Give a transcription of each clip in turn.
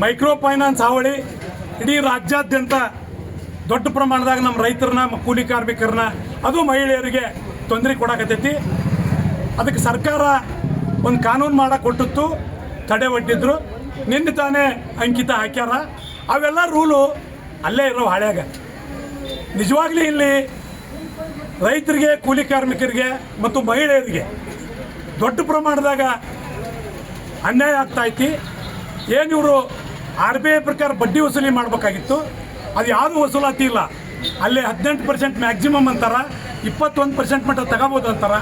Micro finance ಹಾವಳಿ ಇಡೀ ರಾಜ್ಯಾದ್ಯಂತ ದೊಡ್ಡ ಪ್ರಮಾಣದಾಗ ನಮ್ಮ ರೈತರನ್ನ ಕೂಲಿ ಕಾರ್ಮಿಕರನ್ನ, ಅದು ಮಹಿಳೆಯರಿಗೆ ತೊಂದರೆ ಕೊಡಕತ್ತೈತಿ. ಅದಕ್ಕೆ ಸರ್ಕಾರ ಒಂದು ಕಾನೂನು ಮಾಡಕ್ಕೆ ಕೊಟ್ಟಿತ್ತು, ತಡೆ ಒಡ್ಡಿದ್ರು. ನಿನ್ನೆ ತಾನೇ ಅಂಕಿತ ಹಾಕ್ಯಾರ. ಅವೆಲ್ಲ ರೂಲು ಅಲ್ಲೇ ಇರೋ ಹಳ್ಯಾಗ. ನಿಜವಾಗ್ಲೂ ಇಲ್ಲಿ ರೈತರಿಗೆ, ಕೂಲಿ ಕಾರ್ಮಿಕರಿಗೆ ಮತ್ತು ಮಹಿಳೆಯರಿಗೆ ದೊಡ್ಡ ಪ್ರಮಾಣದಾಗ ಅನ್ಯಾಯ ಆಗ್ತಾ ಏನು ಇವರು ಆರ್ ಬಿ ಐ ಪ್ರಕಾರ ಬಡ್ಡಿ ವಸೂಲಿ ಮಾಡಬೇಕಾಗಿತ್ತು. ಅದು ಯಾರು ವಸೂಲಾತಿ ಇಲ್ಲ. ಅಲ್ಲಿ ಹದಿನೆಂಟು ಪರ್ಸೆಂಟ್ ಮ್ಯಾಕ್ಸಿಮಮ್ ಅಂತಾರ, ಇಪ್ಪತ್ತೊಂದು ಪರ್ಸೆಂಟ್ ಮಟ್ಟ ತಗೋಬೋದು ಅಂತಾರ,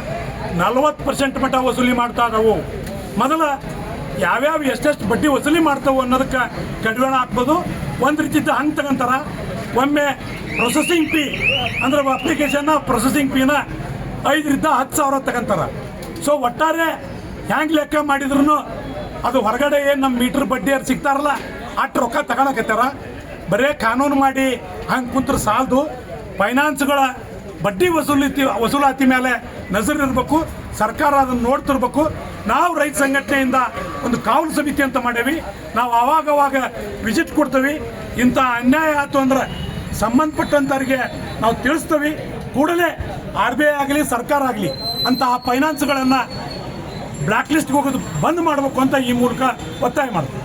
ನಲ್ವತ್ತು ಪರ್ಸೆಂಟ್ ಮಟ್ಟ ವಸೂಲಿ ಮಾಡ್ತಾ ಇದಾವು. ಮೊದಲ ಯಾವ್ಯಾವ ಎಷ್ಟೆಷ್ಟು ಬಡ್ಡಿ ವಸೂಲಿ ಮಾಡ್ತಾವೆ ಅನ್ನೋದಕ್ಕೆ ಕಡಿವಾಣ ಹಾಕ್ಬೋದು. ಒಂದು ರೀತಿದ್ದು ಹಂಗೆ ತಗೊಂತಾರ. ಒಮ್ಮೆ ಪ್ರೊಸೆಸಿಂಗ್ ಫೀ ಅಂದ್ರೆ ಅಪ್ಲಿಕೇಶನ್ನ ಪ್ರೊಸೆಸಿಂಗ್ ಫೀನ ಐದರಿಂದ ಹತ್ತು ಸಾವಿರ ತಗೊಂತಾರ. ಸೊ ಒಟ್ಟಾರೆ ಹ್ಯಾಂಗ್ ಲೆಕ್ಕ ಮಾಡಿದ್ರು ಅದು ಹೊರಗಡೆ ಏನು ನಮ್ಮ ಮೀಟ್ರ್ ಬಡ್ಡಿ ಅವ್ರು ಸಿಗ್ತಾರಲ್ಲ ಅಷ್ಟು ರೊಕ್ಕ ತಗೊಳಕತ್ತಾರ ಬರೇ ಕಾನೂನು ಮಾಡಿ ಹಂಗೆ ಕುಂತ್ರೆ ಸಾಲದು ಫೈನಾನ್ಸ್ಗಳ ಬಡ್ಡಿ ವಸೂಲಿತಿ ವಸೂಲಾತಿ ಮೇಲೆ ನಜರ್ ಇರಬೇಕು, ಸರ್ಕಾರ ಅದನ್ನು ನೋಡ್ತಿರ್ಬೇಕು. ನಾವು ರೈತ ಸಂಘಟನೆಯಿಂದ ಒಂದು ಕಾವಲು ಸಮಿತಿ ಅಂತ ಮಾಡೇವಿ. ನಾವು ಅವಾಗವಾಗ ವಿಸಿಟ್ ಕೊಡ್ತೀವಿ. ಇಂಥ ಅನ್ಯಾಯ ಆಯಿತು ಅಂದ್ರೆ ಸಂಬಂಧಪಟ್ಟಂಥವ್ರಿಗೆ ನಾವು ತಿಳಿಸ್ತೀವಿ. ಕೂಡಲೇ ಆರ್ ಬಿ ಐ ಆಗಲಿ, ಸರ್ಕಾರ ಆಗಲಿ ಅಂತ ಆ ಫೈನಾನ್ಸ್ಗಳನ್ನು ಬ್ಲ್ಯಾಕ್ ಲಿಸ್ಟ್ಗೆ ಹೋಗೋದು ಬಂದ್ ಮಾಡಬೇಕು ಅಂತ ಈ ಮೂಲಕ ಒತ್ತಾಯ ಮಾಡ್ತೀವಿ.